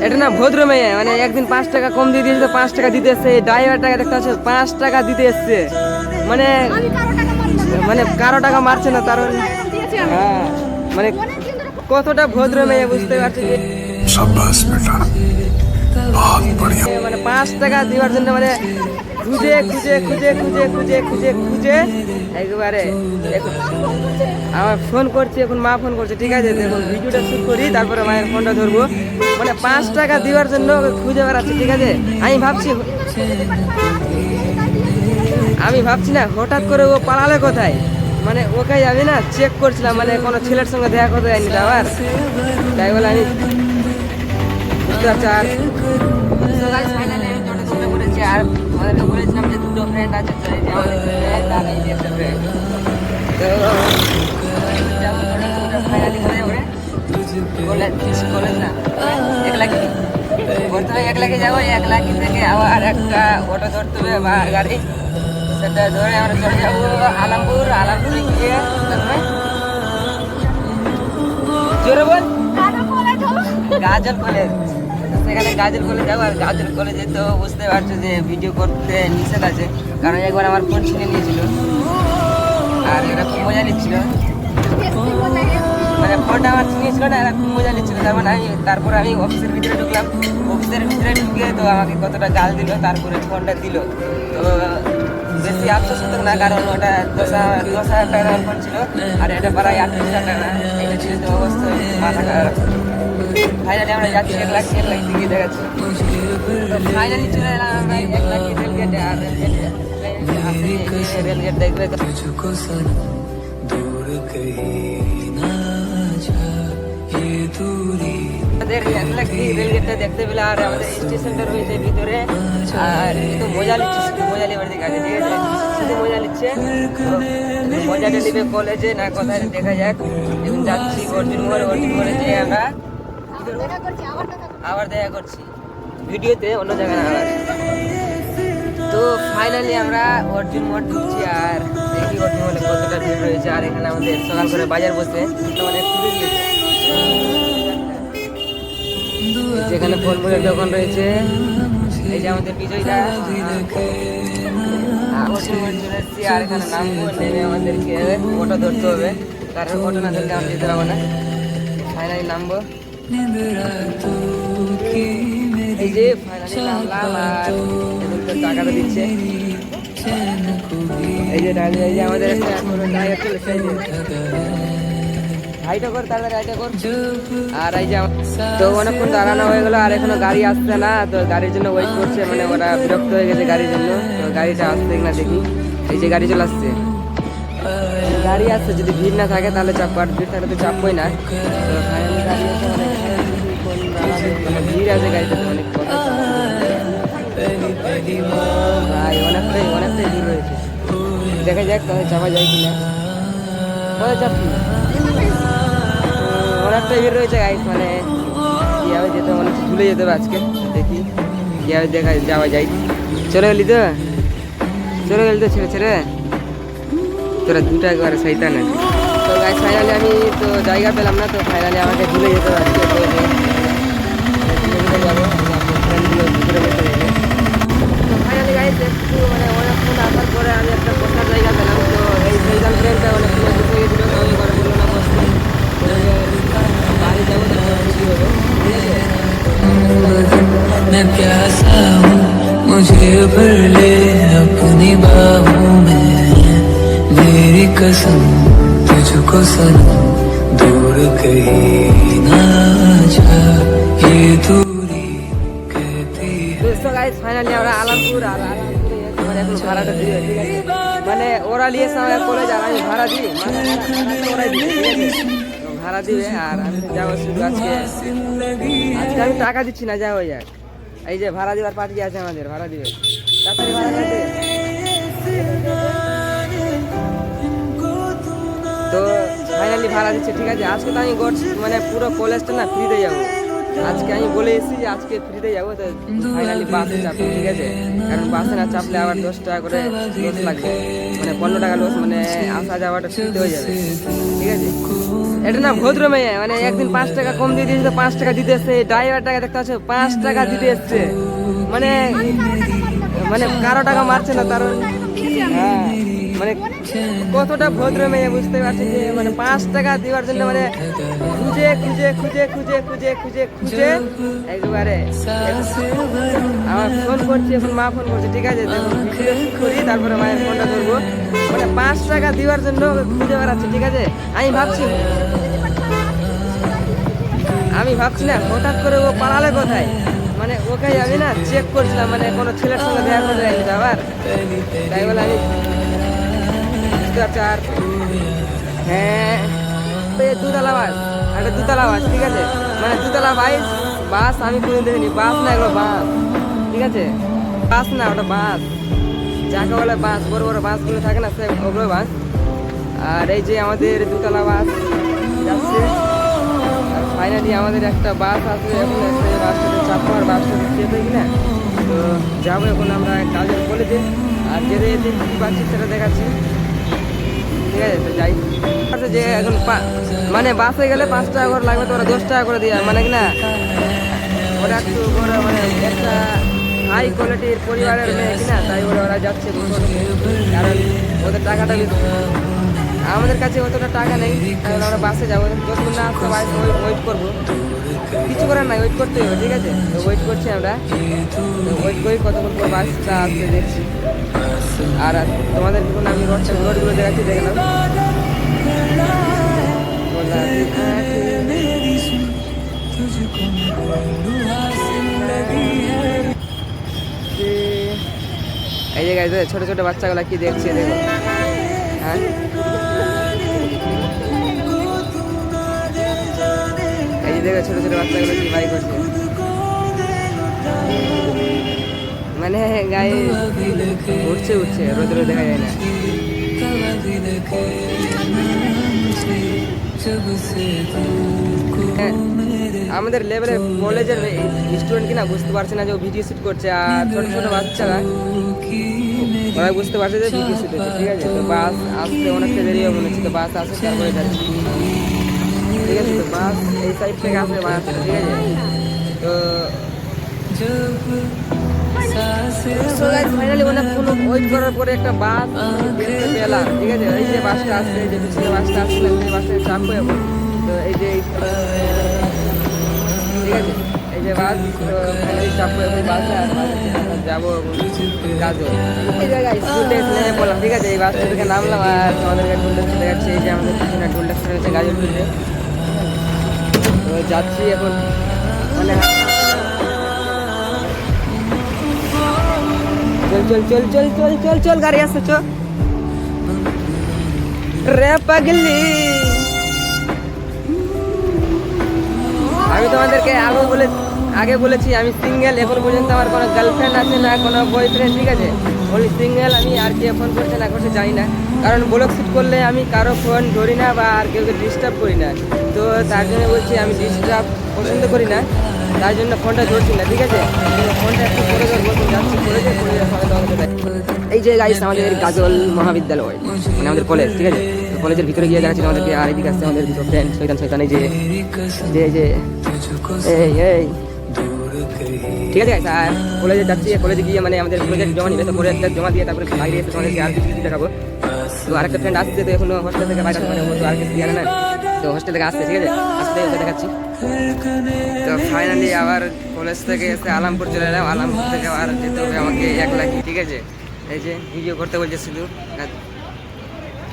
এটা না ভদ্র মেয়ে মানে একদিন পাঁচ টাকা কম দিয়ে দিয়েছে পাঁচ টাকা দিতে এসছে। ড্রাইভার টাকা দেখতে আসছে পাঁচ টাকা দিতে এসছে। মানে মানে কারও টাকা মারছে না মানে- কারণ হ্যাঁ মানে কতটা ভদ্র মেয়ে বুঝতে পারছি মানে পাঁচ টাকা দিবার জন্য মানে খুঁজে খুঁজে খুঁজে খুঁজে খুঁজে খুঁজে খুঁজে। একবারে আমার ফোন করছি, এখন মা ফোন করছে। ঠিক আছে, দেখুন, ভিডিওটা শুট করি, তারপরে মায়ের ফোনটা ধরবো। মানে পাঁচ টাকা দেওয়ার জন্য খুঁজে বেড়াচ্ছি, ঠিক আছে? আমি ভাবছি আমি ভাবছি না, হঠাৎ করে ও পালালে কোথায়? মানে ওকে আমি না চেক করছিলাম মানে কোনো ছেলের সঙ্গে দেখা করতে যায়নি আবার। তাই বলে আমি বুঝতে পারছি, আর আমাদেরকে বলেছিলাম যে দুটো ফ্রেন্ড আছে তো এই একটা। তো finally হয়ে। কলেজ কলেজ না এক লাখি প্রথমে এক লাখে যাব এক লাখি থেকে আবার একটা অটো ধরতে হবে বা গাড়ি সেটা ধরে আমরা চলে যাব আলামপুর আলামপুরে গিয়ে তারপরে জোরে বল। গাজল কলেজ সেখানে গাজল কলেজ যাব, আর গাজল কলেজে তো বুঝতে পারছ যে ভিডিও করতে নিষেধ আছে। কারণ একবার আমার ফোন ছিনে নিয়েছিল। আর এরা খুব মজা নিচ্ছিল। মানে ফোনটা আমার ছিনিয়েছিল না, এরা খুব মজা নিচ্ছিল। তার মানে আমি তারপর আমি অফিসের ভিতরে ঢুকলাম। অফিসের ভিতরে ঢুকে তো আমাকে কতটা গাল দিল, তারপরে ফোনটা দিল। তো বেশি আফসোস হতো না, কারণ ওটা দশ দশ হাজার টাকার ফোন ছিল, আর এটা প্রায় আটত্রিশ হাজার টাকা। এটা ছিল তো অবশ্যই মাথা খারাপ। ফাইনালি আমরা যাচ্ছি রেল গেট দেখবে আমাদের একলাখি রেল গেটটা দেখতে পেলে আর আমাদের স্টেশনটা রয়েছে ভিতরে। আর কিন্তু মজা নিচ্ছে শুধু মজা নেবার দিকে আছে ঠিক আছে? শুধু মজা নিচ্ছে। মজাটা নেবে কলেজে না কোথায় দেখা যাক। এখন যাচ্ছি অর্জুন মোড়ে অর্জুন মোড়ে যেয়ে আমরা আবার দেখা করছি। ভিডিওতে অন্য জায়গায় তো ফাইনালি আমরা অর্জুন মঠ ঢুকছি আর দেখি অর্জুন মঠে কতটা ভিড় রয়েছে। আর এখানে আমাদের সকাল করে বাজার বসে আমাদের খুবই যেখানে ফলমূলের দোকান রয়েছে। এই যে আমাদের বিজয়দা আর এখানে নামবো আমাদেরকে ফটো ধরতে হবে। কারণ ফটো না ধরলে আমি যেতে পারব না। ফাইনালি নামবো। এই কর তাহলে রাইটা আর এই যে তো অনেকক্ষণ দাঁড়ানো হয়ে গেলো আর এখনও গাড়ি আসছে না তো গাড়ির জন্য ওয়েট করছে মানে ওরা বিরক্ত হয়ে গেছে গাড়ির জন্য তো গাড়িটা আসছে কিনা দেখি এই যে গাড়ি চলে গাড়ি আসছে যদি ভিড় না থাকে তাহলে চাপ আর ভিড় থাকলে তো চাপবই না তো গাড়ি আসছে ভিড় আছে গাড়িতে ভাই অনেকটাই অনেকটাই ভিড় রয়েছে দেখা যাক তাহলে চাপা যায় কি না কোথায় চাপছি অনেকটাই ভিড় রয়েছে গাইড মানে কীভাবে যেতে অনেক ভুলে যেতে হবে আজকে দেখি কীভাবে দেখা যাওয়া যায় চলে গেলি তো চলে গেলি তো ছেড়ে ছেড়ে তোরা দুটো একবার শৈতান না তো গাইস ফাইনালি আমি তো জায়গা পেলাম না তো ফাইনালি আমাকে ভুলে যেতে পারছি मैं प्यासा हूँ मुझे भर ले अपनी बाहों में मेरी कसम तुझको सनम दूर कहीं ना जा ये दूरी कहती है তো গাইস ফাইনালি আমরা আলামপুর আর আলামপুরে এসে মানে এখন ভাড়াটা দিবে ঠিক আছে মানে ওরা নিয়ে এসে আমাকে কলেজ আর আমি ভাড়া দিই মানে ভাড়াটা ওরাই দিবে ঠিক আছে তো ভাড়া দিবে আর আমি যাবো শুধু আজকে আজকে আমি টাকা দিচ্ছি না যা হয়ে যাক এই যে ভাড়া দেওয়ার পার্টি আছে আমাদের, ভাড়া দিবে। তাড়াতাড়ি ভাড়া তো ফাইনালি ভাড়া দিচ্ছে, ঠিক আছে? আজকে তো আমি গোট মানে পুরো কলেজটা না ফ্রিতে যাব। আজকে আমি বলে এসেছি যে আজকে ফ্রিতে যাব, তো ফাইনালি বাসে চাপবো ঠিক আছে? কারণ বাসে না চাপলে আবার দশ টাকা করে লস লাগবে। মানে পনেরো টাকা লস মানে আসা যাওয়াটা ফ্রিতে হয়ে যাবে। ঠিক আছে? এটা না ভদ্র মেয়ে মানে একদিন পাঁচ টাকা কম দিয়ে দিয়েছে পাঁচ টাকা দিতে এসছে। ড্রাইভার টাকা দেখতে পাচ্ছে, পাঁচ টাকা দিতে এসছে। মানে মানে কারও টাকা মারছে না, তার হ্যাঁ। মানে কতটা ভদ্র মেয়ে, বুঝতে পারছি যে মানে পাঁচ টাকা দেওয়ার জন্য মানে খুঁজে খুঁজে খুঁজে খুঁজে খুঁজে খুঁজে খুঁজে একবারে আমার ফোন করছি, এখন মা ফোন করছে, ঠিক আছে করি, তারপরে মায়ের ফোনটা ধরবো। মানে পাঁচ টাকা দেওয়ার জন্য খুঁজে বেড়াচ্ছে, ঠিক আছে? আমি ভাবছি আমি ভাবছি না, হঠাৎ করে ও পালালে কোথায়? মানে ওকে আমি না চেক করছিলাম মানে কোনো ছেলের সঙ্গে দেখা করে যাইনি তো আবার। তাই বলে আমি পারছি হ্যাঁ। দুতলা বাস, একটা দুতলা বাস, ঠিক আছে? মানে দুতলা বাইস বাস আমি কোনো দেখিনি। বাস না এগুলো বাস, ঠিক আছে? বাস না, ওটা বাস। যাকে বলে বাস, বড় বড় বাসগুলো থাকে না সে ওগুলো বাস। আর এই যে আমাদের দুতলা বাস যাচ্ছে। ফাইনালি আমাদের একটা বাস আছে, এখন এই বাসটাতে চাপবো আর বাসটাতে চেপে কিনা? তো যাব এখন আমরা, কাজের কলেজে আর যেতে যেতে কী পাচ্ছি সেটা দেখাচ্ছি। ঠিক আছে, তো যাই। যে এখন মানে বাসে গেলে পাঁচ টাকা করে লাগবে, তো ওরা দশ টাকা করে দিয়ে মানে না? ওরা একটু ওরা মানে একটা হাই কোয়ালিটির পরিবারের মেয়ে কিনা তাই ওরা ওরা যাচ্ছে কারণ ওদের টাকাটা আমাদের কাছে অতটা টাকা নেই তাই ওরা বাসে যাব। যতক্ষণ না আসতে বাসে ওয়েট করব। কিছু করার নাই ওয়েট করতে হবে, ঠিক আছে? ওয়েট করছি আমরা। ওয়েট করি কতক্ষণ বাসটা আসতে দেখছি। আর তোমাদের দেখুন আমি রোডটা রোডগুলো দেখাচ্ছি, দেখে নাও। গোলাপি এই যে গাইছে ছোট ছোট বাচ্চাগুলা কি দেখছে, দেখো। হ্যাঁ? এই দেখো, ছোট ছোট বাচ্চাগুলো কি বাই করছে। মানে গায়ে উঠছে উঠছে রোদে রোদে দেখা যায় না। হ্যাঁ, আমাদের লেভেলের কলেজের স্টুডেন্ট কিনা বুঝতে পারছে না যে ভিডিও শুট করছে আর ছোট ছোট বাচ্চারা। ওরা বুঝতে পারছে যে ভিডিও শুট হচ্ছে ঠিক আছে? তো বাস আসতে অনেকটা দেরি হবে মনে হচ্ছে তো বাস আসে ঠিক আছে তো বাস এই সাইড থেকে আসবে বাস ঠিক আছে? তো ফাইনালি অনেকক্ষণ ওয়েট করার পরে একটা বাস পেলাম, ঠিক আছে? এই যে বাসটা আসছে যে পিছনে বাসটা আসছে সেই বাসে চাপবো এখন তো এই যে ঠিক আছে? এই যে বাস চাপবো এখন বাসে যাব কাজও। এই জায়গায় স্কুলটা বললাম ঠিক আছে? এই বাসটা থেকে নামলাম আর আমাদেরকে টুল ট্যাক্সি দেখাচ্ছে এই যে আমাদের পিছনে টুল ট্যাক্সি রয়েছে গাজর টুলে তো যাচ্ছি এখন। মানে চল চল চল চল চল চল গাড়ি আসছে চল। রে পাগলি। আমি তোমাদেরকে আগে বলে আগে বলেছি, আমি সিঙ্গেল এখন পর্যন্ত আমার কোনো গার্লফ্রেন্ড আছে না, কোনো বয়ফ্রেন্ড ঠিক আছে? ওই সিঙ্গেল আমি আর কে ফোন করছে না করছে জানি না। কারণ ব্লক শুট করলে আমি কারও ফোন ধরি না বা আর কেউকে ডিস্টার্ব করি না। তো তার জন্য বলছি, আমি ডিস্টার্ব পছন্দ করি না। তার জন্য ফোনটা ধরছি না, ঠিক আছে? ফোনটা একটু করে করে করে। এই যে গাইস আমাদের গাজল মহাবিদ্যালয় মানে আমাদের কলেজ ঠিক আছে? কলেজের ভিতরে গিয়ে দেখাচ্ছি আমাদেরকে আর এদিকে আসছে আমাদের দুটো ফ্রেন্ড শৈতান শৈতান যে যে যে, এই এই। ঠিক আছে আর কলেজে যাচ্ছি কলেজে গিয়ে মানে আমাদের প্রজেক্ট জমা নিবে, তো প্রজেক্টটা জমা দিয়ে তারপরে বাইরে এসে তোমাদেরকে আর কিছু দেখাবো। তো আরেকটা ফ্রেন্ড আসছে, তো এখনও হোস্টেল থেকে বাইরে তো আর কিছু জানে না। তো হোস্টেল থেকে আসছে, ঠিক আছে? আসতে দেখাচ্ছি। তো ফাইনালি আবার কলেজ থেকে এসে আলামপুর চলে এলাম। আলামপুর থেকে আবার যেতে হবে আমাকে এক লাখ ঠিক আছে? এই যে ভিডিও করতে বলছে শুধু